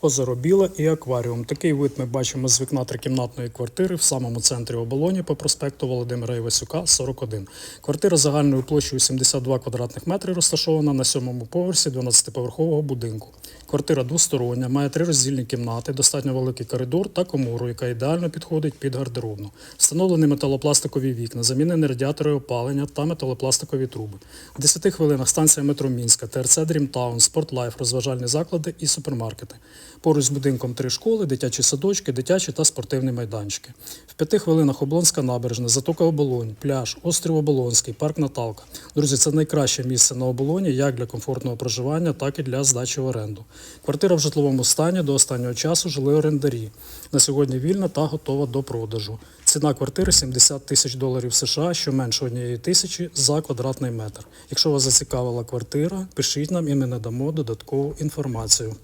Озеро Біле і акваріум. Такий вид ми бачимо з вікна трикімнатної квартири в самому центрі оболоні по проспекту Володимира Івасюка, 41. Квартира загальною площею 72 квадратних метри розташована на сьомому поверсі 12-поверхового будинку. Квартира двостороння, має три роздільні кімнати, достатньо великий коридор та комору, яка ідеально підходить під гардеробну. Встановлені металопластикові вікна, замінені радіатори опалення та металопластикові труби. В 10 хвилинах станція метро Мінська, ТРЦ Дрімтаун, Спортлайф, розважальні заклади і супермаркети. Поруч з будинком три школи, дитячі садочки, дитячі та спортивні майданчики. В п'яти хвилинах Облонська набережна, затока Оболонь, пляж, острів Оболонський, парк Наталка. Друзі, це найкраще місце на оболоні як для комфортного проживання, так і для здачі в оренду. Квартира в житловому стані до останнього часу жили орендарі. На сьогодні вільна та готова до продажу. Ціна квартири 70 тисяч доларів США, що менше однієї тисячі за квадратний метр. Якщо вас зацікавила квартира, пишіть нам і ми надамо додаткову інформацію.